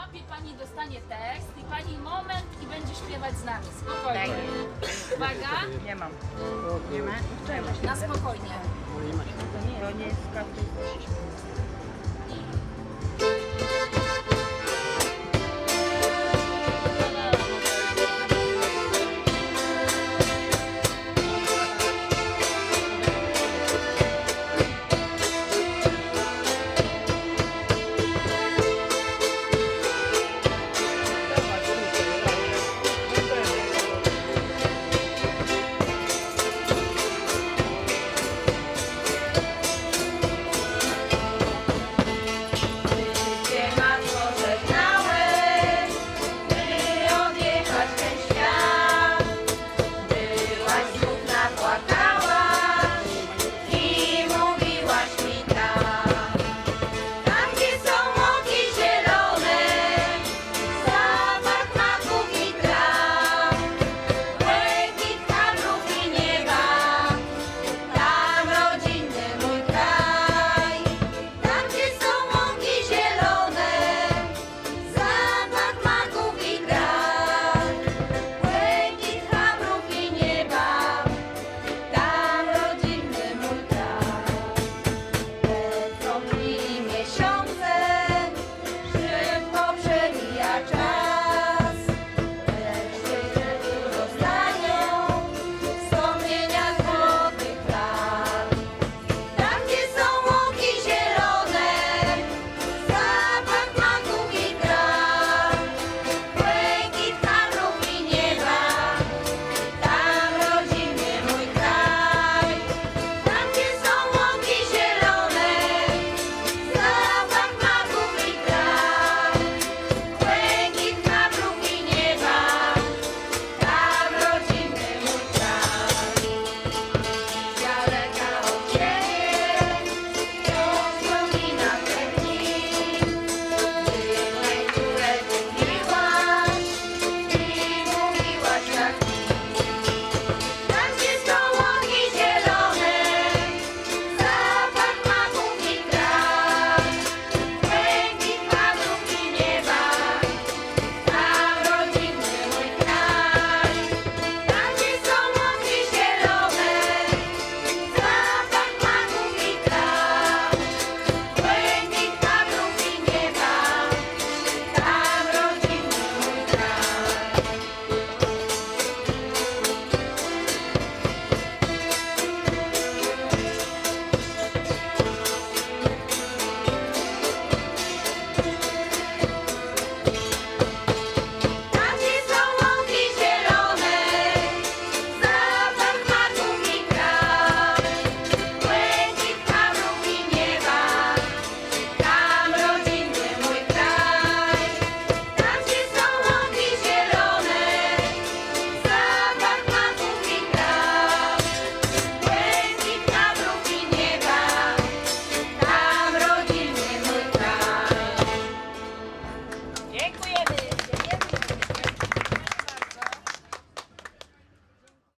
łapie, pani dostanie tekst i pani moment i będzie śpiewać z nami. Spokojnie. Tak Uwaga, Nie mam. Nie ma? Nie ma. na spokojnie. To nie jest karty.